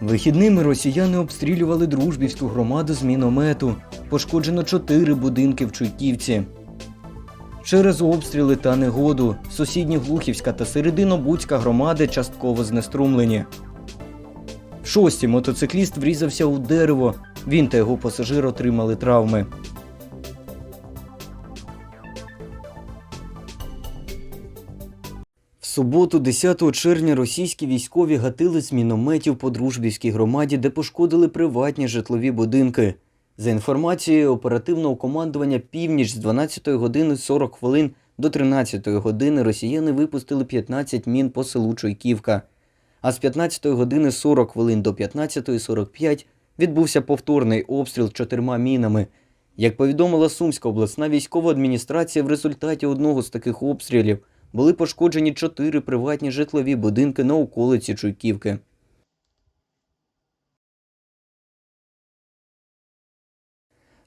Вихідними росіяни обстрілювали дружбівську громаду з міномету. Пошкоджено чотири будинки в Чуйківці. Через обстріли та негоду сусідні Глухівська та Серединобудська громади частково знеструмлені. В шості мотоцикліст врізався у дерево. Він та його пасажир отримали травми. Суботу, 10 червня, російські військові гатили з мінометів по дружбівській громаді, де пошкодили приватні житлові будинки. За інформацією оперативного командування північ з 12 години 40 хвилин до 13 години росіяни випустили 15 мін по селу Чуйківка. А з 15 години 40 хвилин до 15.45 відбувся повторний обстріл чотирма мінами. Як повідомила Сумська обласна військова адміністрація, в результаті одного з таких обстрілів були пошкоджені чотири приватні житлові будинки на околиці Чуйківки.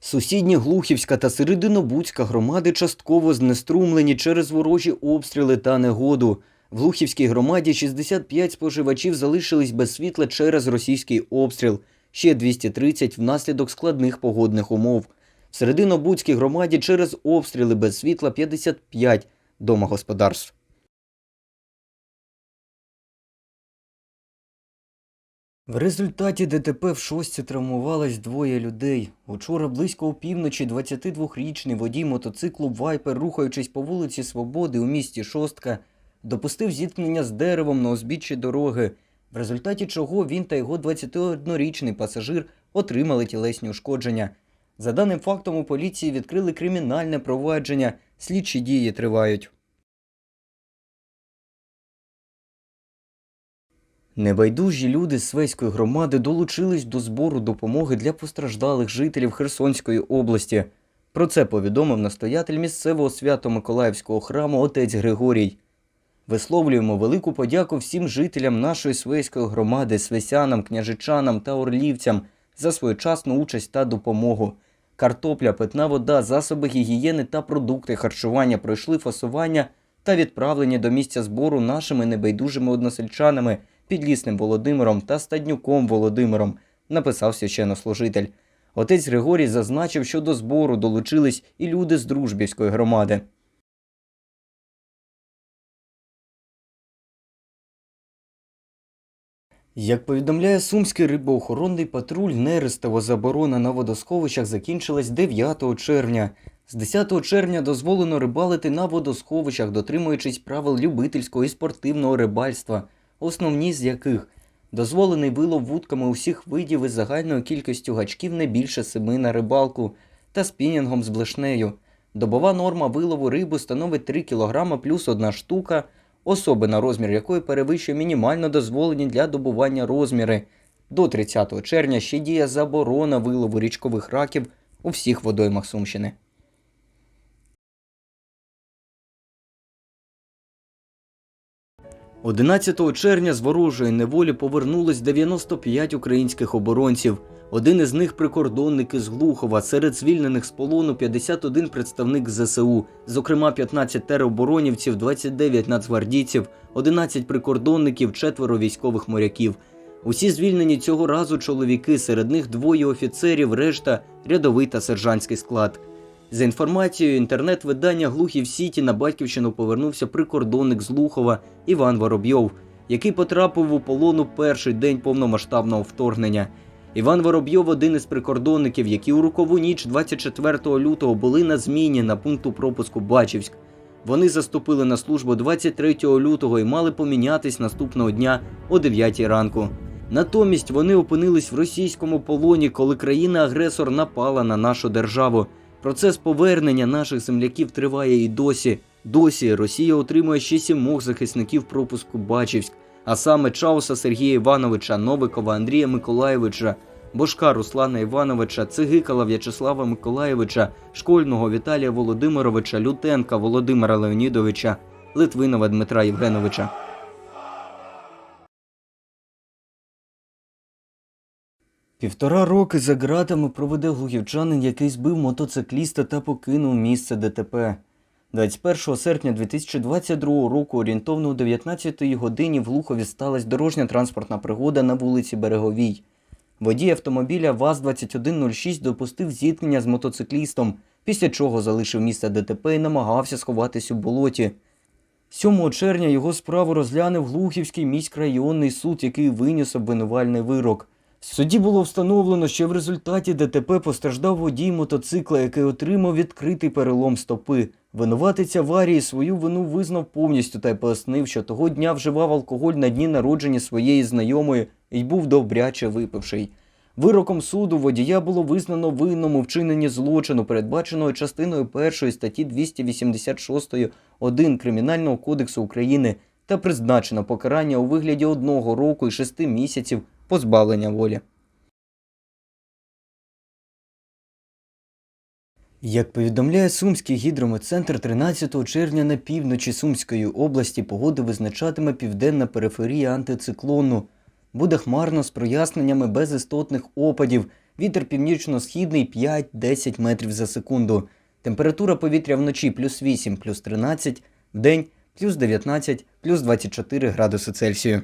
Сусідні Глухівська та Серединобудська громади частково знеструмлені через ворожі обстріли та негоду. В Глухівській громаді 65 споживачів залишились без світла через російський обстріл, ще 230 внаслідок складних погодних умов. В Серединобудській громаді через обстріли без світла 55 домогосподарств. В результаті ДТП в шості травмувалось двоє людей. Учора близько опівночі 22-річний водій мотоциклу Вайпер, рухаючись по вулиці Свободи у місті Шостка, допустив зіткнення з деревом на узбіччі дороги, в результаті чого він та його 21-річний пасажир отримали тілесні ушкодження. За даним фактом у поліції відкрили кримінальне провадження, слідчі дії тривають. Небайдужі люди з Свеської громади долучились до збору допомоги для постраждалих жителів Херсонської області. Про це повідомив настоятель місцевого свято-миколаївського храму отець Григорій. Висловлюємо велику подяку всім жителям нашої Свеської громади, свесянам, княжичанам та орлівцям за своєчасну участь та допомогу. Картопля, питна вода, засоби гігієни та продукти харчування пройшли фасування та відправлені до місця збору нашими небайдужими односельчанами Підлісним Володимиром та Стаднюком Володимиром, написав священнослужитель. Отець Григорій зазначив, що до збору долучились і люди з дружбівської громади. Як повідомляє Сумський рибоохоронний патруль, нерестова заборона на водосховищах закінчилась 9 червня. З 10 червня дозволено рибалити на водосховищах, дотримуючись правил любительського і спортивного рибальства, основні з яких дозволений вилов вудками усіх видів із загальною кількістю гачків не більше семи на рибалку та спінінгом з блешнею. Добова норма вилову риби становить 3 кг плюс одна штука, особи на розмір якої перевищує мінімально дозволені для добування розміри. До 30 червня ще діє заборона вилову річкових раків у всіх водоймах Сумщини. – 11 червня з ворожої неволі повернулось 95 українських оборонців. Один із них прикордонник із Глухова. Серед звільнених з полону 51 представник ЗСУ, зокрема 15 тероборонівців, 29 нацгвардійців, 11 прикордонників, четверо військових моряків. Усі звільнені цього разу чоловіки, серед них двоє офіцерів, решта рядовий та сержантський склад. За інформацією інтернет-видання Глухів Сіті на батьківщину повернувся прикордонник з Глухова Іван Воробйов, який потрапив у полон у перший день повномасштабного вторгнення. Іван Воробйов один із прикордонників, які у рукову ніч 24 лютого були на зміні на пункту пропуску Бачівськ. Вони заступили на службу 23 лютого і мали помінятись наступного дня о 9 ранку. Натомість вони опинились в російському полоні, коли країна-агресор напала на нашу державу. Процес повернення наших земляків триває і досі. Досі Росія отримує ще сімох захисників пропуску Бачівськ, а саме Чауса Сергія Івановича, Новикова Андрія Миколаєвича, Бошка Руслана Івановича, Цигикала В'ячеслава Миколаєвича, Школьного Віталія Володимировича, Лютенка Володимира Леонідовича, Литвинова Дмитра Євгеновича. Півтора роки за ґратами проведе глухівчанин, який збив мотоцикліста та покинув місце ДТП. 21 серпня 2022 року орієнтовно о 19 годині в Лухові сталася дорожня транспортна пригода на вулиці Береговій. Водій автомобіля ВАЗ-2106 допустив зіткнення з мотоциклістом, після чого залишив місце ДТП і намагався сховатись у болоті. 7 червня його справу розглянув Глухівський міськрайонний суд, який виніс обвинувальний вирок. В суді було встановлено, що в результаті ДТП постраждав водій мотоцикла, який отримав відкритий перелом стопи. Винуватець аварії свою вину визнав повністю та й пояснив, що того дня вживав алкоголь на дні народження своєї знайомої і був добряче випивший. Вироком суду водія було визнано винним у вчиненні злочину, передбаченого частиною 1 статті 286 1 Кримінального кодексу України та призначено покарання у вигляді одного року і шести місяців позбавлення волі. Як повідомляє Сумський гідрометцентр, 13 червня на півночі Сумської області погоду визначатиме південна периферія антициклону. Буде хмарно з проясненнями без істотних опадів. Вітер північно-східний 5-10 метрів за секунду. Температура повітря вночі плюс 8, плюс 13, вдень плюс 19, плюс 24 градуси Цельсію.